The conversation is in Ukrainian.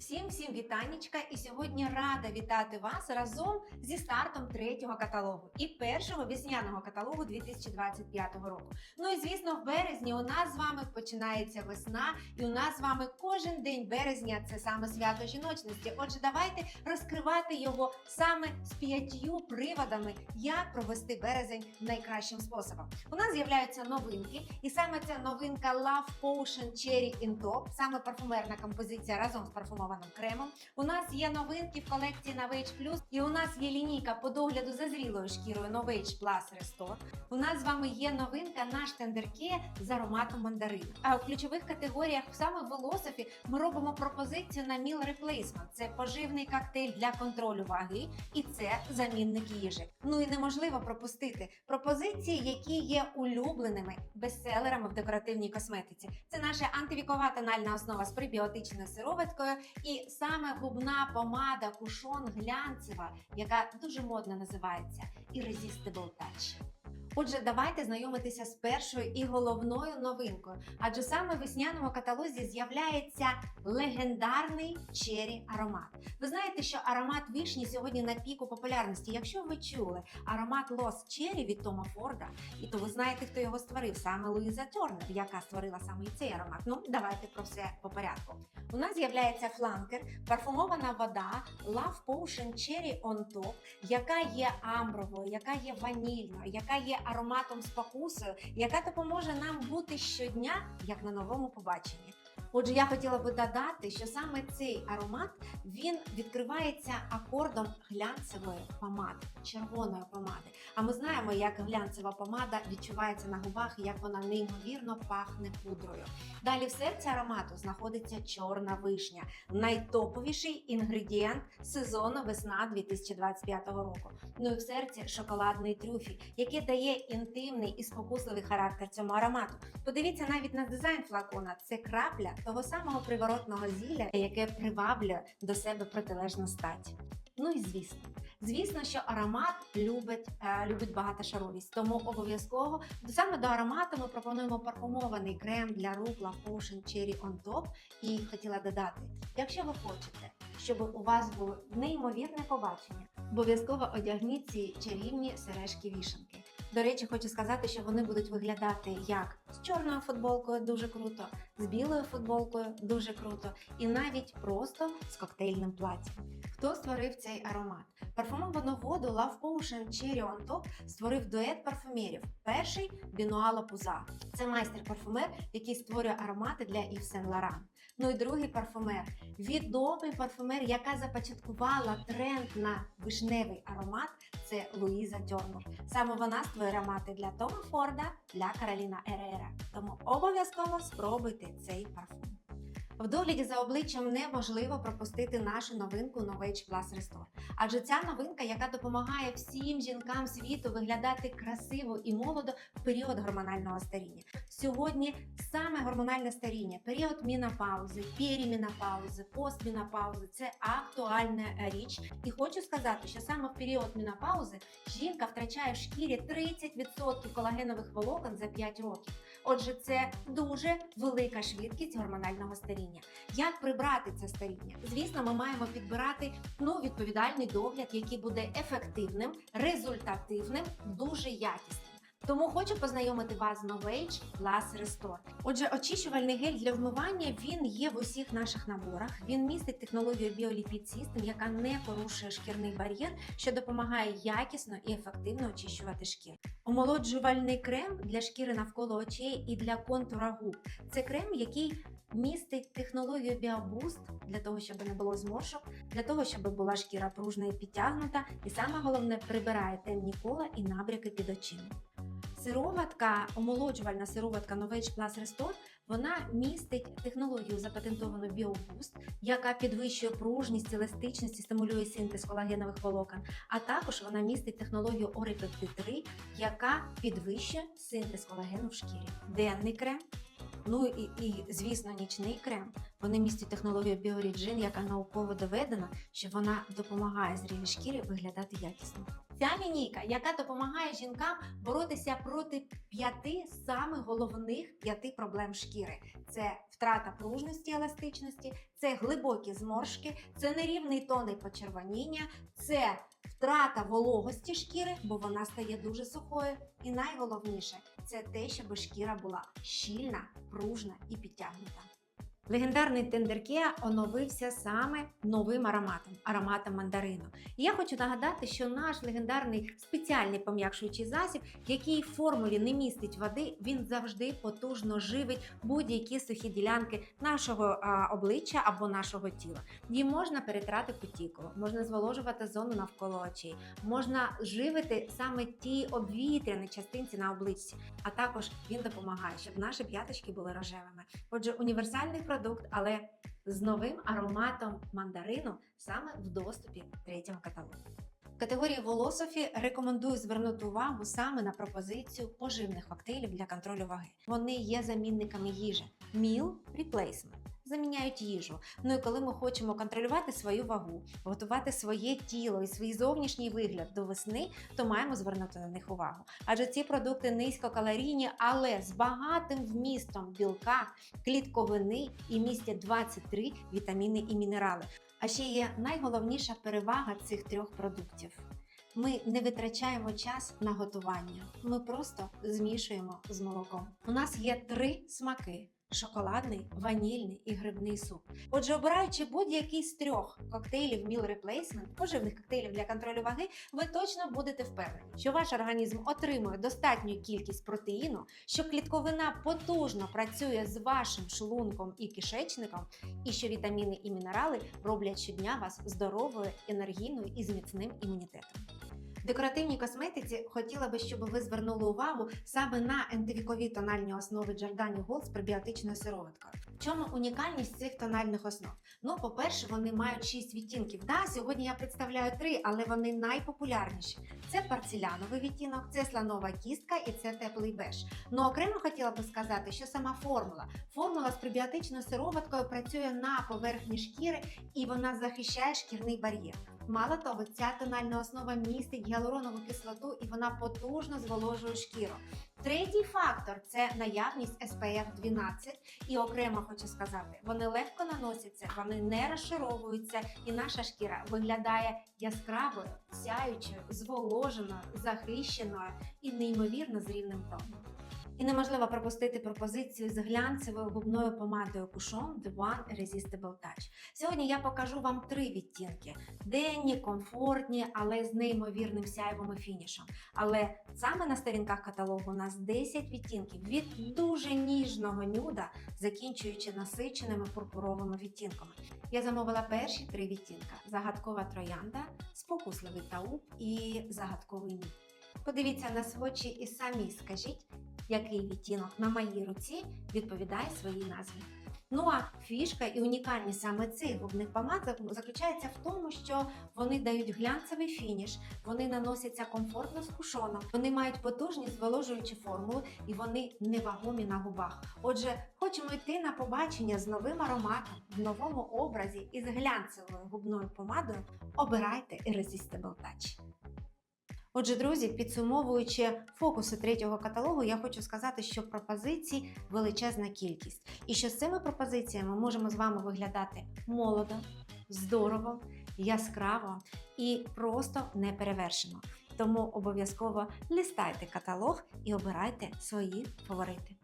Всім всім вітаннячка! І сьогодні рада вітати вас разом зі стартом третього каталогу і першого весняного каталогу 2025 року. Ну і звісно, в березні у нас з вами починається весна, і у нас з вами кожен день березня це саме свято жіночності. Отже, давайте розкривати його саме з п'ятью приводами, як провести березень найкращим способом. У нас з'являються новинки, і саме ця новинка Love Potion Cherry in Top, саме парфумерна композиція разом з парфумованим кремом. У нас є новинки в колекції Novage Plus, і у нас є лінійка по догляду за зрілою шкірою Novage Plus Restore. У нас з вами є новинка наш тендерке з ароматом мандарину. А в ключових категоріях саме в Велософі ми робимо пропозицію на Meal Replacement. Це поживний коктейль для контролю ваги, і це замінник їжі. Ну і неможливо пропустити пропозиції, які є улюбленими бестселерами в декоративній косметиці. Це наша антивікова тональна основа з прибіотичною сироваткою і саме губна помада кушон глянцева, яка дуже модно називається Irresistible Touch. Отже, давайте знайомитися з першою і головною новинкою, адже саме в весняному каталозі з'являється легендарний чері аромат. Ви знаєте, що аромат вишні сьогодні на піку популярності. Якщо ви чули аромат Lost Cherry від Тома Форда, і то ви знаєте, хто його створив, саме Луїза Тернер, яка створила саме цей аромат. Ну, давайте про все по порядку. У нас з'являється фланкер, парфумована вода Love Potion Cherry on Top, яка є амбровою, яка є ванільною, яка є ароматом спокусою, яка допоможе нам бути щодня як на новому побаченні. Отже, я хотіла би додати, що саме цей аромат він відкривається акордом глянцевої помади, червоної помади. А ми знаємо, як глянцева помада відчувається на губах як вона неймовірно пахне пудрою. Далі в серці аромату знаходиться чорна вишня, найтоповіший інгредієнт сезону весна 2025 року. Ну і в серці шоколадний трюфель, який дає інтимний і спокусливий характер цьому аромату. Подивіться навіть на дизайн флакона. Це крапля того самого приворотного зілля, яке приваблює до себе протилежну стать. Ну і звісно, звісно, що аромат любить, е, любить багатошаровість, тому обов'язково саме до аромату ми пропонуємо парфумований крем для рук Love Potion Cherry on Top. І хотіла додати, якщо ви хочете, щоб у вас було неймовірне побачення, обов'язково одягніть ці чарівні сережки вішанки. До речі, хочу сказати, що вони будуть виглядати як з чорною футболкою, дуже круто, з білою футболкою, дуже круто, і навіть просто з коктейльним платтям. Хто створив цей аромат? Парфумовану воду Love Potion Cherry on Top створив дует парфумерів. Перший Бінуало Пуза. Це майстер-парфумер, який створює аромати для Yves Saint Laurent. Ну і другий парфумер відомий парфумер, яка започаткувала тренд на вишневий аромат. Це Луїза Дьорнур. Саме вона створює аромати для Тома Форда, для Кароліна Ерера. Тому обов'язково спробуйте цей парфум. В догляді за обличчям неможливо пропустити нашу новинку Novage Plus Restore. Адже ця новинка, яка допомагає всім жінкам світу виглядати красиво і молодо в період гормонального старіння. Сьогодні саме гормональне старіння, період мінопаузи, перімінопаузи, постмінопаузи це актуальна річ. І хочу сказати, що саме в період мінопаузи жінка втрачає в шкірі 30% колагенових волокон за 5 років. Отже, це дуже велика швидкість гормонального старіння. Як прибрати це старіння? Звісно, ми маємо підбирати ну, відповідальний догляд, який буде ефективним, результативним, дуже якісним. Тому хочу познайомити вас з Novage Plus Restore. Отже, очищувальний гель для вмивання він є в усіх наших наборах. Він містить технологію BioLipid System, яка не порушує шкірний бар'єр, що допомагає якісно і ефективно очищувати шкіру. Омолоджувальний крем для шкіри навколо очей і для контура губ. Це крем, який містить технологію BioBoost для того, щоб не було зморшок, для того, щоб була шкіра пружна і підтягнута, і саме головне прибирає темні кола і набряки під очима. Сироватка, омолоджувальна сироватка Novage Plus Restore, вона містить технологію запатентовану BioBoost, яка підвищує пружність, еластичність і стимулює синтез колагенових волокон. А також вона містить технологію Oripeptide 3, яка підвищує синтез колагену в шкірі. Денний крем Ну і, і звісно, нічний крем. Вони містять технологію Біоріджин, яка науково доведена, що вона допомагає зрілій шкірі виглядати якісно. Ця лінійка, яка допомагає жінкам боротися проти п'яти самих головних п'яти проблем шкіри: це втрата пружності, еластичності, це глибокі зморшки, це нерівний тон і почервоніння, це втрата вологості шкіри, бо вона стає дуже сухою. І найголовніше це те, щоб шкіра була щільна, пружна і підтягнута. Легендарний тендеркеа оновився саме новим ароматом ароматом мандарину. І я хочу нагадати, що наш легендарний спеціальний пом'якшуючий засіб, в формулі не містить води, він завжди потужно живить будь-які сухі ділянки нашого обличчя або нашого тіла. Їм можна перетрати кутікулу, можна зволожувати зону навколо очей, можна живити саме ті обвітряні частинці на обличчі, а також він допомагає, щоб наші п'яточки були рожевими. Отже, універсальний продукт, але з новим ароматом мандарину саме в доступі третього каталогу. В категорії волософі рекомендую звернути увагу саме на пропозицію поживних коктейлів для контролю ваги. Вони є замінниками їжі. Meal Replacement. Заміняють їжу. Ну і коли ми хочемо контролювати свою вагу, готувати своє тіло і свій зовнішній вигляд до весни, то маємо звернути на них увагу. Адже ці продукти низькокалорійні, але з багатим вмістом білка, клітковини і містять 23 вітаміни і мінерали. А ще є найголовніша перевага цих трьох продуктів. Ми не витрачаємо час на готування, ми просто змішуємо з молоком. У нас є три смаки: шоколадний, ванільний і грибний суп. Отже, обираючи будь-який з трьох коктейлів Meal Replacement, поживних коктейлів для контролю ваги, ви точно будете впевнені, що ваш організм отримує достатню кількість протеїну, що клітковина потужно працює з вашим шлунком і кишечником, і що вітаміни і мінерали роблять щодня вас здоровою, енергійною і з міцним імунітетом. Декоративній косметиці хотіла би, щоб ви звернули увагу саме на ентивікові тональні основи Giordani Gold з пребіотичною сироваткою. В чому унікальність цих тональних основ? Ну, по-перше, вони мають 6 відтінків. Да, сьогодні я представляю три, але вони найпопулярніші. Це парцеляновий відтінок, це слонова кістка і це теплий беж. Ну окремо хотіла би сказати, що сама формула. Формула з пребіотичною сироваткою працює на поверхні шкіри і вона захищає шкірний бар'єр. Мало того, ця тональна основа містить гіалуронову кислоту і вона потужно зволожує шкіру. Третій фактор це наявність SPF 12. І окремо хочу сказати, вони легко наносяться, вони не розшаровуються, і наша шкіра виглядає яскравою, сяючою, зволоженою, захищеною і неймовірно з рівним тоном. І неможливо пропустити пропозицію з глянцевою губною помадою Кушон The One Irresistible Touch. Сьогодні я покажу вам три відтінки: денні, комфортні, але з неймовірним сяйвом і фінішем. Але саме на сторінках каталогу у нас 10 відтінків від дуже ніжного нюда, закінчуючи насиченими пурпуровими відтінками. Я замовила перші три відтінка: загадкова троянда, спокусливий тауп і загадковий нюд. Подивіться на свочі і самі скажіть, який відтінок на моїй руці відповідає своїй назві. Ну а фішка і унікальність саме цих губних помад заключається в тому, що вони дають глянцевий фініш, вони наносяться комфортно з кушоном, вони мають потужні зволожуючі формули і вони невагомі на губах. Отже, хочемо йти на побачення з новим ароматом в новому образі із глянцевою губною помадою. Обирайте Irresistible Touch. Отже, друзі, підсумовуючи фокуси третього каталогу, я хочу сказати, що пропозицій величезна кількість, і що з цими пропозиціями ми можемо з вами виглядати молодо, здорово, яскраво і просто неперевершено. Тому обов'язково листайте каталог і обирайте свої фаворити.